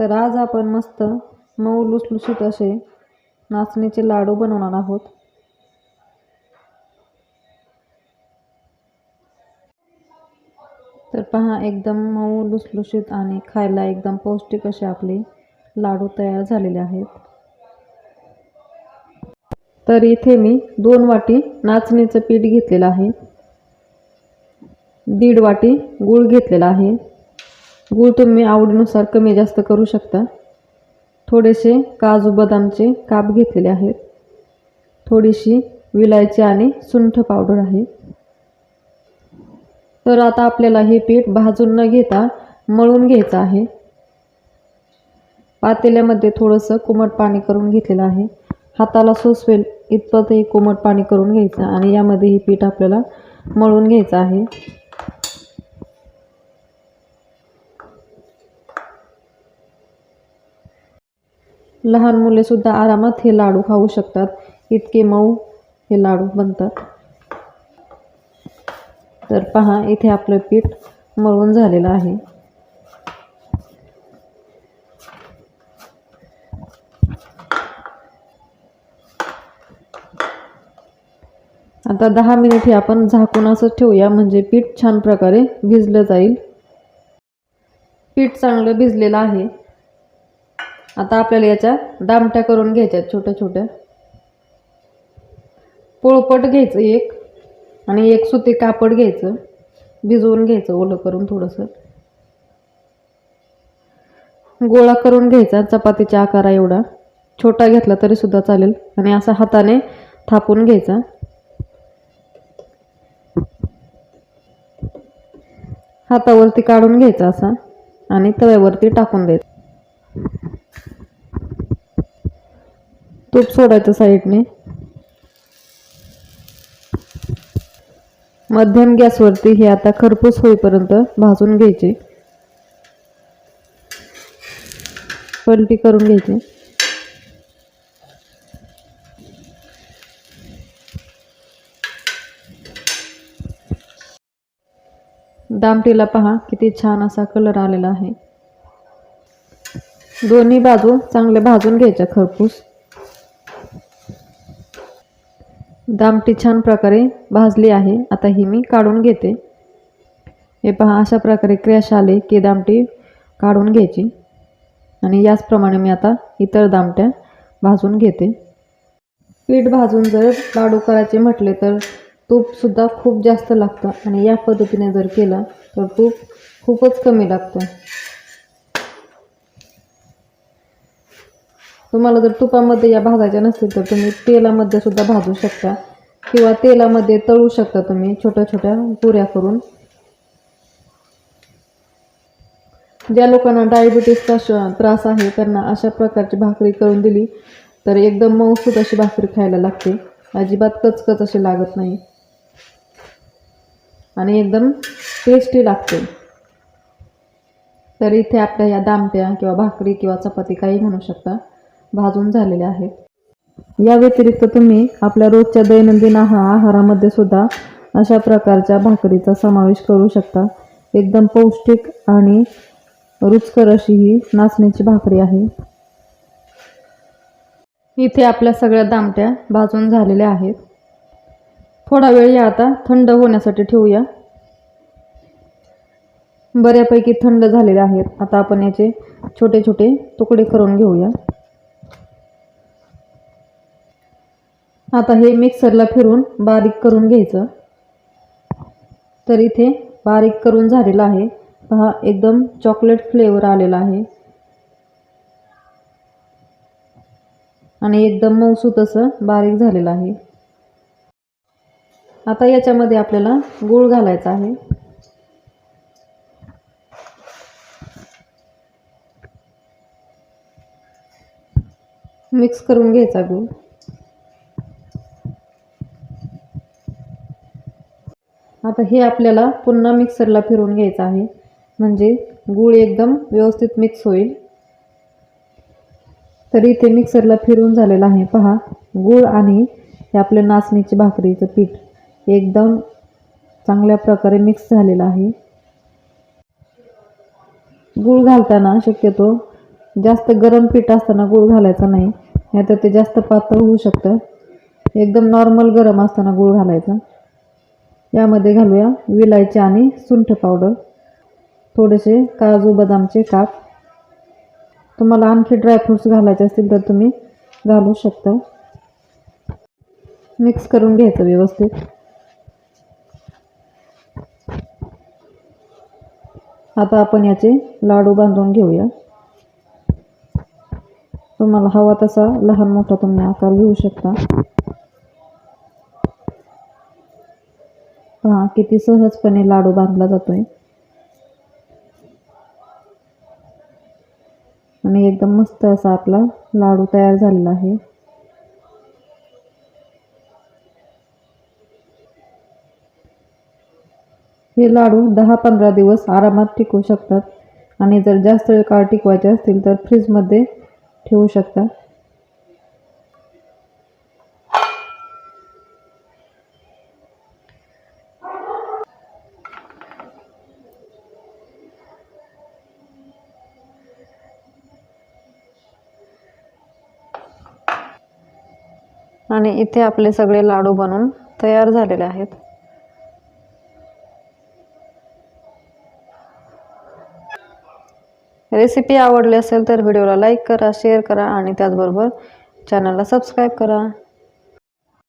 तर आज आपण मस्त मऊ लुसलुशीत असे नाचणीचे लाडू बनवणार आहोत. तर पहा एकदम मऊ लुसलुशीत आणि खायला एकदम पौष्टिक असे आपले लाडू तयार झालेले आहेत. तर इथे मी दोन वाटी नाचणीचं पीठ घेतलेलं आहे. दीड वाटी गूळ घेतलेला आहे. गूळ तुम्ही आवडीनुसार कमी जास्त करू शकता. थोडेसे काजू बदामचे काप घेतलेले आहेत. थोडीशी विलायची आणि सुंठ पावडर आहे. तर आता आपल्याला हे पीठ भाजून न घेता मळून घ्यायचं आहे. पातेल्यामध्ये थोडंसं कोमट पाणी करून घेतलेलं आहे. हाताला सोसवेल इतपतही कोमट पाणी करून घ्यायचं आणि यामध्ये हे पीठ आपल्याला मळून घ्यायचं आहे. लहान मुलेसुद्धा आरामात हे लाडू खाऊ शकतात. इतके मऊ हे लाडू बनतात. तर पहा इथे आपलं पीठ मळून झालेलं आहे. आता दहा मिनिट हे आपण झाकून असं ठेवूया म्हणजे पीठ छान प्रकारे भिजलं जाईल. पीठ चांगलं भिजलेलं आहे. आता आपल्याला याच्या दामट्या करून घ्यायच्या छोट्या छोट्या. पोळपट घ्यायचं एक आणि एक सुती कापड घ्यायचं भिजवून घ्यायचं ओलं करून थोडंसं. गोळा करून घ्यायचा चपातीच्या आकारा एवढा. छोटा घेतला तरी सुद्धा चालेल आणि असा हाताने थापून घ्यायचा. हातावरती काढून घ्यायचा असा आणि तव्यावरती टाकून द्यायचा. तूप सोडायचं साईडने. मध्यम गॅसवरती हे आता खरपूस होईपर्यंत भाजून घ्यायचे. पलटी करून घ्यायची. दामटीला पहा किती छान असा कलर आलेला आहे. दोन्ही बाजू चांगले भाजून घ्यायच्या खरपूस. दामटी छान प्रकारे भाजली आहे. आता ही मी काढून घेते. हे पहा अशा प्रकारे क्रॅश आले की दामटी काढून घ्यायची. आणि याचप्रमाणे मी आता इतर दामट्या भाजून घेते. पीठ भाजून जर लाडू करायचे म्हटले तर तूपसुद्धा खूप जास्त लागतं. आणि या पद्धतीने जर केला तर तूप खूपच कमी लागतं. तुम्हाला जर तुपामध्ये या भाजायच्या नसतील तर तुम्ही तेलामध्ये सुद्धा भाजू शकता. किंवा तेलामध्ये तळू शकता तुम्ही छोट्या छोट्या पुऱ्या करून. ज्या लोकांना डायबिटीसचा त्रास आहे त्यांना अशा प्रकारची भाकरी करून दिली तर एकदम मऊसूत अशी भाकरी खायला लागते. अजिबात कचकच अशी लागत नाही. आणि एकदम टेस्टी लागते. तर इथे आपल्या या दामट्या किंवा भाकरी किंवा चपाती काही म्हणू शकता. भाजून झालेले आहेत. या व्यतिरिक्त तुम्ही आपल्या रोजच्या दैनंदिन आहारामध्ये सुद्धा अशा प्रकारच्या भाकरीचा समावेश करू शकता. एकदम पौष्टिक आणि रुचकर अशी ही नाचण्याची भाकरी आहे. इथे आपल्या सगळ्या दामट्या भाजून झालेल्या आहेत. थोडा वेळ या आता थंड होण्यासाठी ठेवूया. बऱ्यापैकी थंड झालेले आहेत. आता आपण याचे छोटे छोटे तुकडे करून घेऊया. आता हे मिक्सरला फिरून बारीक करून घ्यायचं. तर इथे बारीक करून झालेलं आहे. पहा एकदम चॉकलेट फ्लेवर आलेला आहे. आणि एकदम मऊसू असं बारीक झालेलं आहे. आता याच्यामध्ये आपल्याला गूळ घालायचा आहे. मिक्स करून घ्यायचा गूळ. आता हे आपल्याला पुन्हा मिक्सरला फिरवून घ्यायचं आहे. म्हणजे गूळ एकदम व्यवस्थित मिक्स होईल. तर इथे मिक्सरला फिरून झालेलं आहे. पहा गूळ आणि हे आपल्या नाचणीची भाकरीचं पीठ एकदम चांगल्या प्रकारे मिक्स झालेलं आहे. गूळ घालताना शक्यतो जास्त गरम पीठ असताना गूळ घालायचा नाही. नाहीतर ते जास्त पातळ होऊ शकतं. एकदम नॉर्मल गरम असताना गूळ घालायचा. यामध्ये घालूया विलायची आणि सुंठ पावडर. थोडेसे काजू बदामचे काप. तुम्हाला आणखी ड्रायफ्रूट्स घालायचे असतील तर तुम्ही घालू शकता. मिक्स करून घ्यायचं व्यवस्थित. आता आपण याचे लाडू बांधून घेऊया. तुम्हाला हवा तसा लहान मोठा तुम्ही आकार घेऊ शकता. पहा किती सहजपणे लाडू बांधला जातोय. आणि एकदम मस्त असा आपला लाडू तयार झालेला आहे. हे लाडू दहा पंधरा दिवस आरामात टिकू शकतात. आणि जर जास्त वेळ काळ टिकवायचे असतील तर फ्रीजमध्ये ठेवू शकता. आणि इथे आपले सगळे लाडू बनून तयार झालेले आहेत. रेसिपी आवडली असेल तर व्हिडिओला लाईक करा शेअर करा आणि त्याचबरोबर चॅनलला सबस्क्राईब करा.